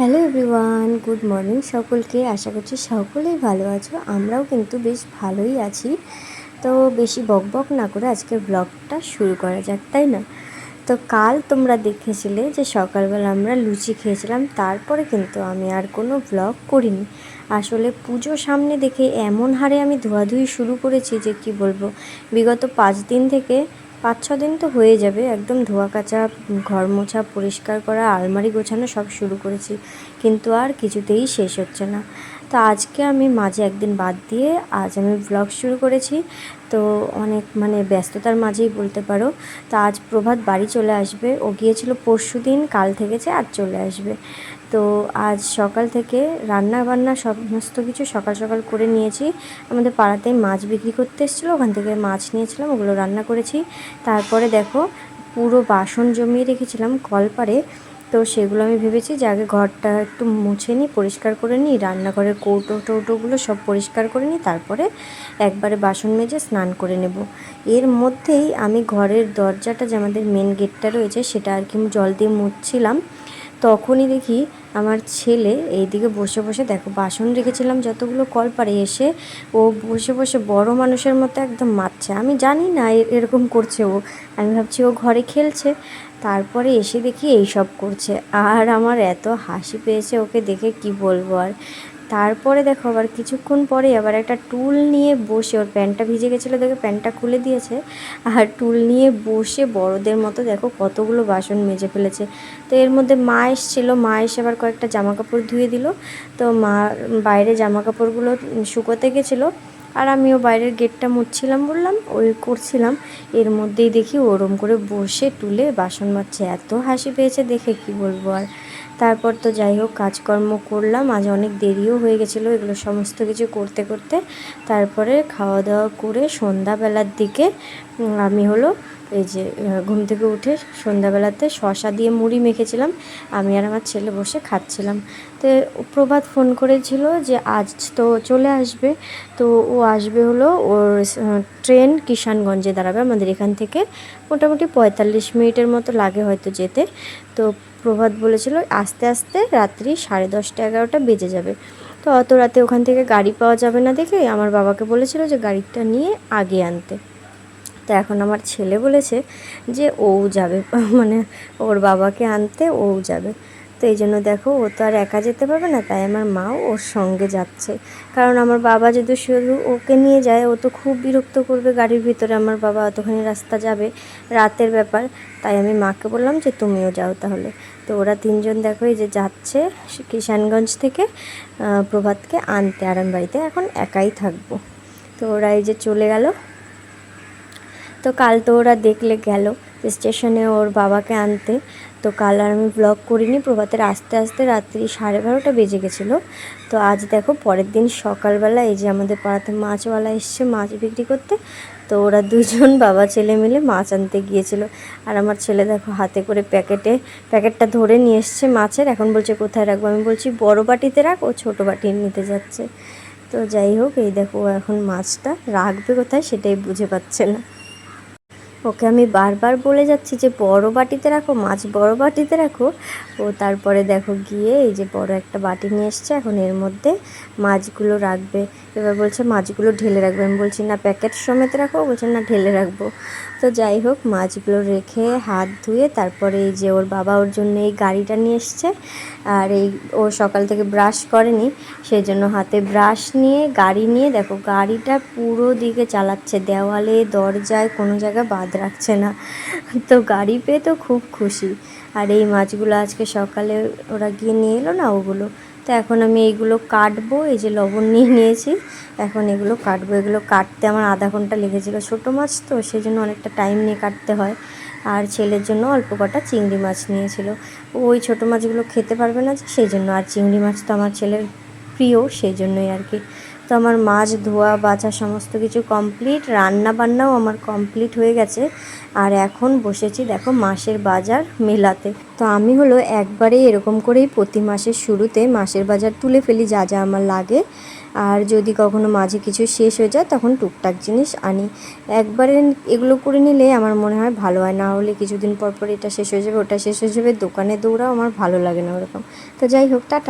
Hello everyone good morning সকলকে আশা করছি সকলেই ভালো আছো। আমরাও কিন্তু বেশ ভালোই আছি। তো বেশি বকবক না করে আজকে ব্লগটা শুরু করা যাক, তাই না? তো কাল তোমরা দেখেছিলে যে সকালবেলা আমরা লুচি খেয়েছিলাম, তারপরে কিন্তু আমি আর কোনো ব্লগ করিনি। আসলে পুজো সামনে দেখে এমন হারে আমি ধোয়াধুয়ি শুরু করেছি যে কি বলব, বিগত পাঁচ দিন থেকে পাঁচ ছ দিন তো হয়ে যাবে, একদম ধোয়া কাচা ঘর মোছা পরিষ্কার করা, আলমারি গোছানো সব শুরু করেছি, কিন্তু আর কিছুতেই শেষ হচ্ছে না। তো আজকে আমি মাঝে একদিন বাদ দিয়ে আজ আমি ব্লগ শুরু করেছি, তো অনেক মানে ব্যস্ততার মাঝেই বলতে পারো, তো আজ প্রভাত বাড়ি চলে আসবে, ও গিয়েছিল পরশু দিন কাল থেকেছে আর চলে আসবে। তো আজ সকাল থেকে রান্না বান্না সমস্ত কিছু সকাল সকাল করে নিয়েছি। আমাদের পাড়াতেই মাছ বিক্রি করতে এসেছিল, ওখান থেকে মাছ নিয়েছিলাম, ওগুলো রান্না করেছি। তারপরে দেখো, পুরো বাসন জমিয়ে রেখেছিলাম কলপারে, তো সেগুলো আমি ভেবেছি যে আগে ঘরটা একটু মুছে নিই, পরিষ্কার করে নিই, রান্নাঘরের কৌটো টৌটোগুলো সব পরিষ্কার করে নিই, তারপরে একবারে বাসন মেজে স্নান করে নেব। এর মধ্যেই আমি ঘরের দরজাটা যে আমাদের মেন গেটটা রয়েছে, সেটা আর কি জল দিয়ে মুছছিলাম। তখনই দেখি আমার ছেলে এইদিকে বসে বসে, দেখো, বাসন রেখেছিলাম যতগুলো কল পারে এসে, ও বসে বসে বড় মানুষের মতো একদম মারছে। আমি জানি না এরকম করছে ও। আমি ভাবছি ও ঘরে খেলছে। তারপরে এসে দেখি এই সব করছে। আর আমার এত হাসি পেয়েছে ওকে দেখে কি বলব আর। তারপরে দেখো আবার কিছুক্ষণ পরে আবার একটা টুল নিয়ে বসে, ওর প্যান্টটা ভিজে গেছিল দেখে প্যান্টটা খুলে দিয়েছে। আর টুল নিয়ে বসে বড়দের মতো দেখো কতগুলো বাসন মেজে ফেলেছে। তো এর মধ্যে মা এসেছিল, মা এসে আবার কয়েকটা জামা কাপড় ধুয়ে দিল। তো মা বাইরে জামা কাপড়গুলো শুকোতে গেছিল। আর আমিও বাইরের গেটটা মুছছিলাম বললাম, ওই করছিলাম। এর মধ্যেই দেখি ওরম করে বসে টুলে বাসন মাজছে। এত হাসি পেয়েছে দেখে, কি বলব আর। তারপর তো যাই হোক, কাজকর্ম করলাম। আজ অনেক দেরিও হয়ে গেছিল এগুলো সমস্ত কিছু করতে করতে। তারপরে খাওয়া দাওয়া করে সন্ধ্যাবেলার দিকে আমি হলো এই যে ঘুম থেকে উঠে সন্ধ্যাবেলাতে শশা দিয়ে মুড়ি মেখেছিলাম। আমি আর আমার ছেলে বসে খাচ্ছিলাম। তো প্রভাত ফোন করেছিল যে, আজ তো চলে আসবে। তো ও আসবে হলো ওর ট্রেন কিষানগঞ্জে দাঁড়াবে। আমাদের এখান থেকে মোটামুটি পঁয়তাল্লিশ মিনিটের মতো লাগে হয়তো যেতে। তো প্রভাত বলেছিল, আস্তে আস্তে রাত্রি সাড়ে দশটা, এগারোটা বেজে যাবে। তো অত রাতে ওখান থেকে গাড়ি পাওয়া যাবে না দেখে আমার বাবাকে বলেছিল যে, গাড়িটা নিয়ে আগে আনতে। তো এখন আমার ছেলে বলেছে যে ও যাবে মানে ওর বাবাকে আনতে ও যাবে। তো এই জন্য দেখো ও তো আর একা যেতে পারবে না, তাই আমার মাও ওর সঙ্গে যাচ্ছে। কারণ আমার বাবা যদি শুধু ওকে নিয়ে যায়, ও তো খুব বিরক্ত করবে গাড়ির ভিতরে। আমার বাবা অতখানি রাস্তা যাবে, রাতের ব্যাপার। তাই আমি মাকে বললাম যে তুমিও যাও তাহলে। তো ওরা তিনজন দেখো এই যে যাচ্ছে কিষানগঞ্জ থেকে প্রভাতকে আনতে। আরামবাড়িতে এখন একাই থাকব। তো ওরা এই যে চলে গেল। তো কাল তো ওরা দেখলে গেল স্টেশনে ওর বাবাকে আনতে। তো কাল আর আমি ব্লগ করিনি, প্রভাতের আস্তে আস্তে রাত্রি সাড়ে বারোটা বেজে গেছিল। তো আজ দেখো পরের দিন সকালবেলা এই যে আমাদের পাড়াতে মাছওয়ালা এসছে মাছ বিক্রি করতে। তো ওরা দুজন বাবা ছেলে মিলে মাছ আনতে গিয়েছিল। আর আমার ছেলে দেখো হাতে করে প্যাকেটে, প্যাকেটটা ধরে নিয়ে এসছে মাছের। এখন বলছে, কোথায় রাখব? আমি বলছি, বড় বাটিতে রাখ, ও ছোটো বাটি নিতে যাচ্ছে। তো যাই হোক, এই দেখো এখন মাছটা রাখবে কোথায় সেটাই বুঝে পাচ্ছে না। ওকে আমি বারবার বলে যাচ্ছি যে বড় বাটিতে রাখো, মাছ বড় বাটিতে রাখো। ও তারপরে দেখো গিয়ে এই যে বড় একটা বাটি নিয়ে এসছে, এখন এর মধ্যে মাছগুলো রাখবে। এবার বলছে, মাছগুলো ঢেলে রাখবে। আমি বলছি, না, প্যাকেট সমেত রাখো। বলছে, না, ঢেলে রাখব। তো যাই হোক, মাছগুলো রেখে হাত ধুয়ে তারপরে এই যে ওর বাবা ওর জন্য এই গাড়িটা নিয়ে এসছে। আর এই ও সকাল থেকে ব্রাশ করেনি সেই জন্য হাতে ব্রাশ নিয়ে, গাড়ি নিয়ে, দেখো গাড়িটা পুরো দিকে চালাচ্ছে। দেওয়ালে, দরজায়, কোনো জায়গায় বাদ রাখছে না। তো গাড়ি পেয়ে তো খুব খুশি। আর এই মাছগুলো আজকে সকালে ওরা গিয়ে নিয়ে এলো না ওগুলো। তো এখন আমি এইগুলো কাটবো, এই যে লবণ নিয়ে নিয়েছি। এখন এগুলো কাটবো। এগুলো কাটতে আমার আধা ঘণ্টা লেগেছিলো। ছোটো মাছ তো সেই জন্য অনেকটা টাইম নিয়ে কাটতে হয়। আর ছেলের জন্য অল্প কটা চিংড়ি মাছ নিয়েছিল। ওই ছোটো মাছগুলো খেতে পারবে না সেই জন্য। আর চিংড়ি মাছ তো আমার ছেলের প্রিয়, সেই জন্যই আর কি। তো আমার মাছ, ধোয়া, বাছা সমস্ত কিছু কমপ্লিট রান্না বান্নাও আমার কমপ্লিট হয়ে গেছে। আর এখন বসেছি দেখো মাসের বাজার মেলাতে। তো আমি হলো একবারে এরকম করেই প্রতি মাসের শুরুতে মাসের বাজার তুলে ফেলি যা যা আমার লাগে। আর যদি কখনো মাঝে কিছু শেষ হয়ে যায় তখন টুকটাক জিনিস আনি। একবারে এগুলো করে নিলে আমার মনে হয় ভালো হয়, না হলে কিছুদিন পর পর এটা শেষ হয়ে যাবে, ওটা শেষ হয়ে যাবে, দোকানে দৌড়াও আমার ভালো লাগে না ওরকম। তো যাই হোক, টাটা।